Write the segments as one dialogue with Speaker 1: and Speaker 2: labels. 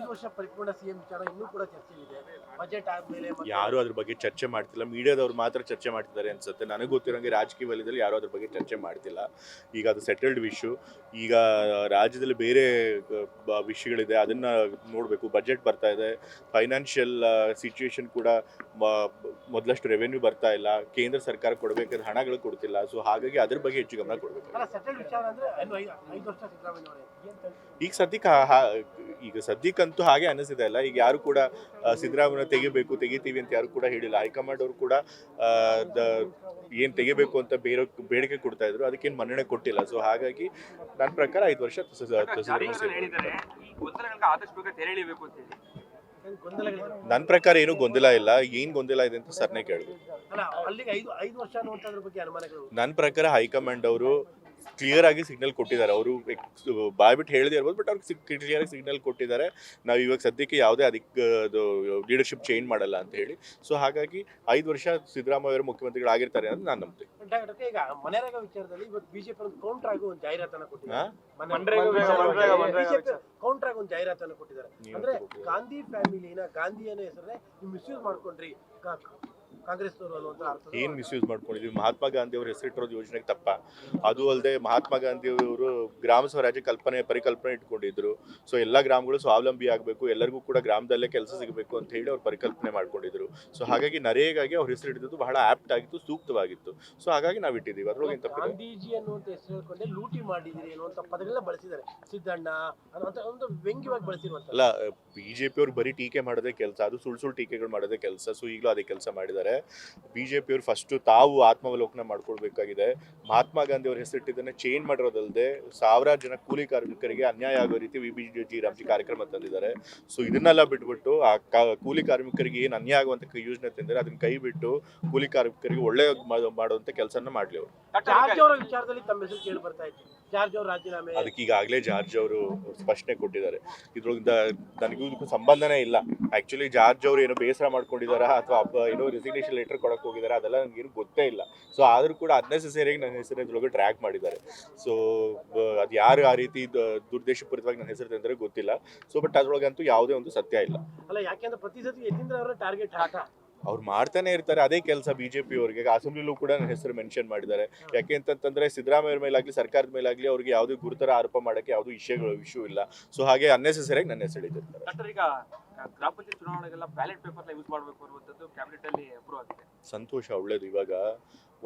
Speaker 1: ಐದು ವರ್ಷ ಪರಿಪೂರ್ಣ ಸಿಎಂ ವಿಚಾರ ಇನ್ನೂ ಕೂಡ ಚರ್ಚೆ ಇದೆ. ಬಜೆಟ್ ಆದ್ಮೇಲೆ ಮತ್ತೆ-
Speaker 2: ಯಾರು ಅದ್ರ ಬಗ್ಗೆ ಚರ್ಚೆ ಮಾಡ್ತಿಲ್ಲ. ಮೀಡಿಯಾದವ್ರು ಮಾತ್ರ ಚರ್ಚೆ ಮಾಡ್ತಿದ್ದಾರೆ ಅನ್ಸುತ್ತೆ. ನನಗೆ ಗೊತ್ತಿರೋಂಗೆ ರಾಜಕೀಯ ವಲಯದಲ್ಲಿ ಯಾರು ಅದ್ರ ಬಗ್ಗೆ ಚರ್ಚೆ ಮಾಡ್ತಿಲ್ಲ. ಈಗ ಅದು ಸೆಟಲ್ಡ್ ವಿಶ್ಯೂ ಈಗ ರಾಜ್ಯದಲ್ಲಿ ಬೇರೆ ಬ- ವಿಷಯಗಳಿದೆ. ಅದನ್ನ ನೋಡಬೇಕು. ಬಜೆಟ್ ಬರ್ತಾ ಇದೆ. ಫೈನಾನ್ಷಿಯಲ್ ಸಿಚುವೇಶನ್ ಕೂಡ ಮ- ಮೊದಲಷ್ಟು ರೆವೆನ್ಯೂ ಬರ್ತಾ ಇಲ್ಲ. ಕೇಂದ್ರ ಸರ್ಕಾರ ಕೊಡಬೇಕಾದ ಹಣಗಳು ಕೊಡ್ತಿಲ್ಲ. ಸೊ ಹಾಗಾಗಿ ಅದ್ರ ಬಗ್ಗೆ ಹೆಚ್ಚು ಗಮನ ಕೊಡಬೇಕು.
Speaker 1: ಅಲ್ಲ ಸೆಟಲ್ ವಿಚಾರ ಅಂದ್ರೆ ಇನ್ನು ಐದು ಐದು ವರ್ಷ ಸಿದ್ದರಾಮಯ್ಯ ಅವರೇ.
Speaker 2: ಈಗ ಸದ್ಯಕ್ಕೆ ಈಗ ಸದ್ಯಕ್ಕಂತೂ ಹಾಗೆ ಅನಿಸಿದೆ ಅಲ್ಲ. ಈಗ ಯಾರು ಕೂಡ ಸಿದ್ದರಾಮಯ್ಯ ತೆಗಿಬೇಕು ತೆಗಿತೀವಿ ಅಂತ ಯಾರು ಕೂಡ ಹೇಳಿಲ್ಲ. ಹೈಕಮಾಂಡ್ ಅವರು ಕೂಡ ಏನು ದ- ಏನ್ ತೆಗಿಬೇಕು ಅಂತ ಬೇರೆ ಬೇಡಿಕೆ ಕೊಡ್ತಾ ಇದ್ರು. ಅದಕ್ಕೇನು ಮನ್ನಣೆ ಕೊಟ್ಟಿಲ್ಲ. ಸೊ ಹಾಗಾಗಿ ನನ್ನ ಪ್ರಕಾರ ಐದು ವರ್ಷ ನನ್ನ ಪ್ರಕಾರ ಏನು ಗೊಂದಲ ಇಲ್ಲ. ಏನ್ ಗೊಂದಲ ಇದೆ ಅಂತ ಸರ್ನೇ
Speaker 1: ಕೇಳಿದ್ರು
Speaker 2: ನನ್ನ ಪ್ರಕಾರ ಹೈಕಮಾಂಡ್ ಅವರು ಕ್ಲಿಯರ್ ಆಗಿ ಸಿಗ್ನಲ್ ಕೊಟ್ಟಿದ್ದಾರೆ. ಅವರು ಬಾಯ್ಬಿಟ್ಟು ಹೇಳದೇ ಇರ್ಬೋದು ಬಟ್ ಅವ್ರಿಗೆ ಕ್ಲಿಯರ್ ಆಗಿ ಸಿಗ್ನಲ್ ಕೊಟ್ಟಿದ್ದಾರೆ. ನಾವು ಇವಾಗ ಸದ್ಯಕ್ಕೆ ಯಾವುದೇ ಅದಕ್ಕೆ ಲೀಡರ್ಶಿಪ್ ಚೇಂಜ್ ಮಾಡಲ್ಲ ಅಂತ ಹೇಳಿ. ಸೊ ಹಾಗಾಗಿ ಐದು ವರ್ಷ ಸಿದ್ದರಾಮಯ್ಯ ಅವರು ಮುಖ್ಯಮಂತ್ರಿಗಳಾಗಿರ್ತಾರೆ ಅಂತ ನಾನು ನಂಬ್ತೀನಿ.
Speaker 1: ಡಾಕ್ಟರ್ ಈಗ ಮನೆರೇಗ ವಿಚಾರದಲ್ಲಿ ಇವತ್ತು ಬಿಜೆಪಿ ಒಂದು ಕೌಂಟರ್ ಒಂದು ಜಾಹೀರಾತನ್ನ ಕೊಟ್ಟಿದ್ದಾರೆ. ಅಂದ್ರೆ ಗಾಂಧಿ ಫ್ಯಾಮಿಲಿನ ಗಾಂಧಿಯನ್ನು ಹೆಸರೇ ನೀವು ಮಿಸ್ಯೂಸ್ ಮಾಡ್ಕೊಂಡ್ರಿ.
Speaker 2: ಏನ್ ಮಿಸ್ಯೂಸ್ ಮಾಡ್ಕೊಂಡಿದ್ವಿ? ಮಹಾತ್ಮ ಗಾಂಧಿ ಅವ್ರ ಹೆಸರಿಟ್ಟಿರೋದು ಯೋಜನೆಗೆ ತಪ್ಪ. ಅದು ಅಲ್ಲದೆ ಮಹಾತ್ಮ ಗಾಂಧಿ ಅವರು ಗ್ರಾಮ ಸ್ವರಾಜ್ಯ ಕಲ್ಪನೆ ಪರಿಕಲ್ಪನೆ ಇಟ್ಕೊಂಡಿದ್ರು. ಸೊ ಎಲ್ಲ ಗ್ರಾಮಗಳು ಸ್ವಾವಲಂಬಿ ಆಗಬೇಕು ಎಲ್ಲರಿಗೂ ಕೂಡ ಗ್ರಾಮದಲ್ಲೇ ಕೆಲಸ ಸಿಗಬೇಕು ಅಂತ ಹೇಳಿ ಅವ್ರು ಪರಿಕಲ್ಪನೆ ಮಾಡ್ಕೊಂಡಿದ್ರು. ಸೊ ಹಾಗಾಗಿ ನರೇಗಾಗಿ ಅವ್ರ ಹೆಸರು ಬಹಳ ಆಪ್ಟ್ ಆಗಿತ್ತು ಸೂಕ್ತವಾಗಿತ್ತು. ಸೊ ಹಾಗಾಗಿ ನಾವು ಇಟ್ಟಿದ್ದೀವಿ ಅದ್ರೊಳಗೆ
Speaker 1: ಗಾಂಧೀಜಿ ಅನ್ನುವಂತ ಹೆಸರು ಹೇಳ್ಕೊಂಡೆ ಲೂಟಿ ಮಾಡಿದಿರಿ ಬಳಸಿದ್ದಾರೆ. ಸಿದ್ದಣ್ಣ ಒಂದು ವ್ಯಂಗ್ಯವಾಗಿ ಬಳಸಿರುವಂತ
Speaker 2: ಅಲ್ಲ ಬಿಜೆಪಿ ಅವ್ರು ಬರೀ ಟೀಕೆ ಮಾಡೋದೇ ಕೆಲಸ ಅದು ಸುಳ್ಳು ಸುಳ್ಳು ಟೀಕೆಗಳು ಮಾಡೋದೇ ಕೆಲಸ ಸೊ ಈಗಲೂ ಅದೇ ಕೆಲಸ ಮಾಡಿದ್ದಾರೆ. ಬಿಜೆಪಿ ಪಿಯವರು ಫಸ್ಟು ತಾವು ಆತ್ಮಾವಲೋಕನ ಮಾಡ್ಕೊಳ್ಬೇಕಾಗಿದೆ. ಮಹಾತ್ಮ ಗಾಂಧಿ ಅವ್ರ ಹೆಸರಿಟ್ಟಿದ್ದನ್ನ ಚೇಂಜ್ ಮಾಡಿರೋದಲ್ಲದೆ ಸಾವಿರಾರು ಜನ ಕೂಲಿ ಕಾರ್ಮಿಕರಿಗೆ ಅನ್ಯಾಯ ಆಗೋ ರೀತಿ ವಿ ಬಿ ಜಿ ರಾಮ್ಜಿ ಕಾರ್ಯಕ್ರಮ ತಂದಿದ್ದಾರೆ. ಸೊ ಇದನ್ನೆಲ್ಲ ಬಿಟ್ಬಿಟ್ಟು ಆ ಕೂಲಿ ಕಾರ್ಮಿಕರಿಗೆ ಏನು ಅನ್ಯಾಯ ಆಗುವಂತ ಯೋಜನೆ ತಂದಿದ್ದಾರೆ, ಅದನ್ನ ಕೈ ಬಿಟ್ಟು ಕೂಲಿ ಕಾರ್ಮಿಕರಿಗೆ ಒಳ್ಳೆಯ ಮಾಡುವಂತ ಕೆಲಸನ ಮಾಡ್ಲಿ ಅವರು.
Speaker 1: ವಿಚಾರದಲ್ಲಿ ತಮ್ಮ ಹೆಸರು ಕೇಳಿ ಬರ್ತಾ ಜಾರ್ಜ್ ಅವರು ರಾಜೀನಾಮೆ.
Speaker 2: ಅದಕ್ಕೆ ಈಗಾಗಲೇ ಜಾರ್ಜ್ ಅವರು ಸ್ಪಷ್ಟನೆ ಕೊಟ್ಟಿದ್ದಾರೆ. ಇದ್ರೊಳಗಿಂದ ನನಗೂ ಇದಕ್ಕೂ ಸಂಬಂಧನೇ ಇಲ್ಲ. ಆಕ್ಚುಲಿ ಜಾರ್ಜ್ ಅವರು ಏನೋ ಬೇಸರ ಮಾಡ್ಕೊಂಡಿದಾರ ಅಥವಾ ಏನೋ ರೆಸಿಗ್ನೇಷನ್ ಲೆಟರ್ ಕೊಡಕ್ಕೆ ಹೋಗಿದಾರ ಅದೆಲ್ಲ ನನಗೇನು ಗೊತ್ತೇ ಇಲ್ಲ. ಸೊ ಆದರೂ ಕೂಡ ಅನ್ನೆಸೆಸರಿಯಾಗಿ ನನ್ನ ಹೆಸರು ಇದ್ರೊಳಗೆ ಟ್ರ್ಯಾಕ್ ಮಾಡಿದ್ದಾರೆ. ಸೊ ಅದು ಯಾರು ಆ ರೀತಿ ದುರ್ದೇಶಪೂರಿತವಾಗಿ ನನ್ನ ಹೆಸರು ತಂದ್ರೆ ಗೊತ್ತಿಲ್ಲ. ಸೊ ಬಟ್ ಅದ್ರೊಳಗಂತೂ ಯಾವುದೇ ಒಂದು ಸತ್ಯ ಇಲ್ಲ.
Speaker 1: ಅಲ್ಲ ಯಾಕೆಂದ್ರೆ ಪ್ರತಿ ಸತಿ ಯತೀಂದ್ರ ಅವರ ಟಾರ್ಗೆಟ್ ಹಾಕ.
Speaker 2: ಅವ್ರು ಮಾಡ್ತಾನೆ ಇರ್ತಾರೆ. ಅದೇ ಕೆಲಸ ಬಿಜೆಪಿ ಅವರಿಗೆ. ಅಸೆಂಬ್ಲಿಲೂ ಕೂಡ ನನ್ನ ಹೆಸರು ಮೆನ್ಷನ್ ಮಾಡಿದ್ದಾರೆ. ಯಾಕೆ ಅಂತಂತಂದ್ರೆ ಸಿದ್ದರಾಮಯ್ಯ ಮೇಲಾಗ್ಲಿ ಸರ್ಕಾರದ ಮೇಲಾಗ್ಲಿ ಅವ್ರಿಗೆ ಯಾವುದೇ ಗುರುತರ ಆರೋಪ ಮಾಡಕ್ಕೆ ಯಾವುದೂ ವಿಷಯಗಳು ಇಶ್ಯೂ ಇಲ್ಲ. ಸೊ ಹಾಗೆ ಅನ್ನೆಸೆಸರಿಯಾಗಿ ನನ್ನ ಹೆಸರು ಹಿಡಿದಿರ್ತಾರೆ.
Speaker 3: ಈಗ ಗ್ರಾಮ ಪಂಚಾಯತ್ ಚುನಾವಣೆಗೆಲ್ಲ ಬ್ಯಾಲೆಟ್ ಪೇಪರ್ ಯೂಸ್ ಮಾಡಬೇಕು ಅನ್ನುವಂಥದ್ದು ಕ್ಯಾಬಿನೆಟ್ ಅಲ್ಲಿ ಅಪ್ರೂವ್ ಆಗಿದೆ.
Speaker 2: ಸಂತೋಷ ಒಳ್ಳೇದು. ಇವಾಗ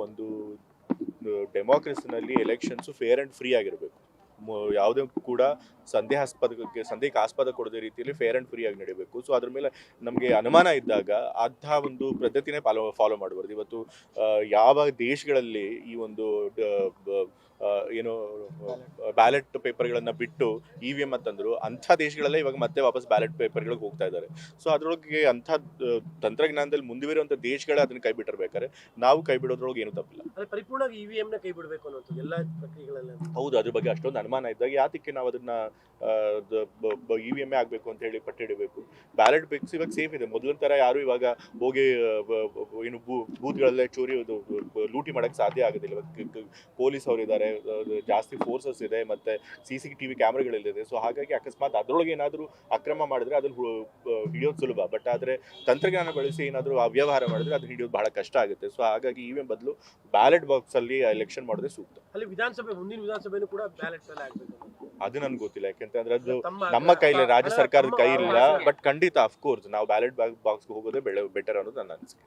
Speaker 2: ಒಂದು ಡೆಮೋಕ್ರಸಿನಲ್ಲಿ ಎಲೆಕ್ಷನ್ಸು ಫೇರ್ ಆ್ಯಂಡ್ ಫ್ರೀ ಆಗಿರಬೇಕು. ಯಾವುದೇ ಕೂಡ ಸಂದೇಹಾಸ್ಪದಕ್ಕೆ ಸಂದೇಹಕ್ಕೆ ಆಸ್ಪದ ಕೊಡದ ರೀತಿಯಲ್ಲಿ ಫೇರ್ ಆ್ಯಂಡ್ ಫ್ರೀ ಆಗಿ ನಡೀಬೇಕು. ಸೊ ಅದ್ರ ಮೇಲೆ ನಮಗೆ ಅನುಮಾನ ಇದ್ದಾಗ ಅಂತಹ ಒಂದು ಪದ್ಧತಿನೇ ಫಾಲೋ ಫಾಲೋ ಮಾಡಬಾರ್ದು. ಇವತ್ತು ಯಾವ ದೇಶಗಳಲ್ಲಿ ಈ ಒಂದು ಏನು ಬ್ಯಾಲೆಟ್ ಪೇಪರ್ಗಳನ್ನು ಬಿಟ್ಟು ಇ ವಿ ಎಂ ಅಂತಂದ್ರು ಅಂಥ ದೇಶಗಳಲ್ಲೇ ಇವಾಗ ಮತ್ತೆ ವಾಪಸ್ ಬ್ಯಾಲೆಟ್ ಪೇಪರ್ಗಳಿಗೆ ಹೋಗ್ತಾ ಇದ್ದಾರೆ. ಸೊ ಅದ್ರೊಳಗೆ ಅಂಥ ತಂತ್ರಜ್ಞಾನದಲ್ಲಿ ಮುಂದುವರಿರುವಂಥ ದೇಶಗಳೇ ಅದನ್ನ ಕೈ ಬಿಟ್ಟಿರ್ಬೇಕಾದ್ರೆ ನಾವು ಕೈ ಬಿಡೋದ್ರೊಳಗೆ ಏನು ತಪ್ಪಿಲ್ಲ.
Speaker 1: ಪರಿಪೂರ್ಣವಾಗಿ ಪರಿಪೂರ್ಣವಾಗಿ ವಿ ನ ಕೈ ಬಿಡಬೇಕು ಅನ್ನೋದು ಎಲ್ಲ ಪ್ರಕ್ರಿಯೆಗಳಲ್ಲಿ
Speaker 2: ಹೌದು ಅದ್ರ ಬಗ್ಗೆ ಅಷ್ಟೊಂದು ಅನುಮಾನ ಇದ್ದಾಗ ಯಾತಕ್ಕೆ ನಾವು ಅದನ್ನ ಇ ವಿ ಎಂ ಆಗಬೇಕು ಅಂತ ಹೇಳಿ ಪಟ್ಟಿಡಬೇಕು ಬ್ಯಾಲೆಟ್ ಬಿಕ್ಸ್ ಇವಾಗ ಸೇಫ್ ಇದೆ. ಮೊದಲಿನ ಥರ ಯಾರು ಇವಾಗ ಹೋಗಿ ಏನು ಬೂ ಬೂತ್ಗಳಲ್ಲೇ ಚೋರಿ ಲೂಟಿ ಮಾಡೋಕ್ಕೆ ಸಾಧ್ಯ ಆಗೋದಿಲ್ಲ. ಇವಾಗ ಪೊಲೀಸ್ ಅವರು ಇದ್ದಾರೆ ಜಾಸ್ತಿ ಫೋರ್ಸಸ್ ಇದೆ ಮತ್ತೆ ಸಿ ಸಿ ಟಿ ವಿ ಕ್ಯಾಮ್ರಾಗಳಿದೆ ಸೊ ಹಾಗಾಗಿ ಅಕಸ್ಮಾತ್ ಅದರೊಳಗೆ ಏನಾದರೂ ಅಕ್ರಮ ಮಾಡಿದ್ರೆ ಅದನ್ನು ಹಿಡಿಯೋದು ಸುಲಭ. ಬಟ್ ಆದರೆ ತಂತ್ರಜ್ಞಾನ ಬಳಸಿ ಏನಾದರೂ ಅವ್ಯವಹಾರ ಮಾಡಿದ್ರೆ ಅದನ್ನು ಹಿಡಿಯೋದು ಬಹಳ ಕಷ್ಟ ಆಗುತ್ತೆ. ಸೊ ಹಾಗಾಗಿ ಇ ವಿ ಎಂ ಬದಲು ಬ್ಯಾಲೆಟ್ ಬಾಕ್ಸಲ್ಲಿ ಎಲೆಕ್ಷನ್ ಮಾಡಿದ್ರೆ ಸೂಕ್ತ.
Speaker 1: ಅಲ್ಲಿ ವಿಧಾನಸಭೆ ಮುಂದಿನ ವಿಧಾನಸಭೆನೂ ಕೂಡ ಬ್ಯಾಲೆಟ್ ಮೇಲೆ ಆಗಬೇಕು
Speaker 2: ಅದು ನನಗೆ ಗೊತ್ತಿಲ್ಲ. ಯಾಕೆಂತಂದ್ರೆ ಅದು ನಮ್ಮ ಕೈಲಿ ರಾಜ್ಯ ಸರ್ಕಾರದ ಕೈ ಇಲ್ಲ ಬಟ್ ಖಂಡಿತ ಅಫ್ಕೋರ್ಸ್ ನಾವು ಬ್ಯಾಲೆಟ್ ಬಾಕ್ಸ್ಗೆ ಹೋಗೋದೇ ಬೆಳೆ ಬೆಟರ್ ಅನ್ನೋದು ನನ್ನ ಅನಿಸಿಕೆ.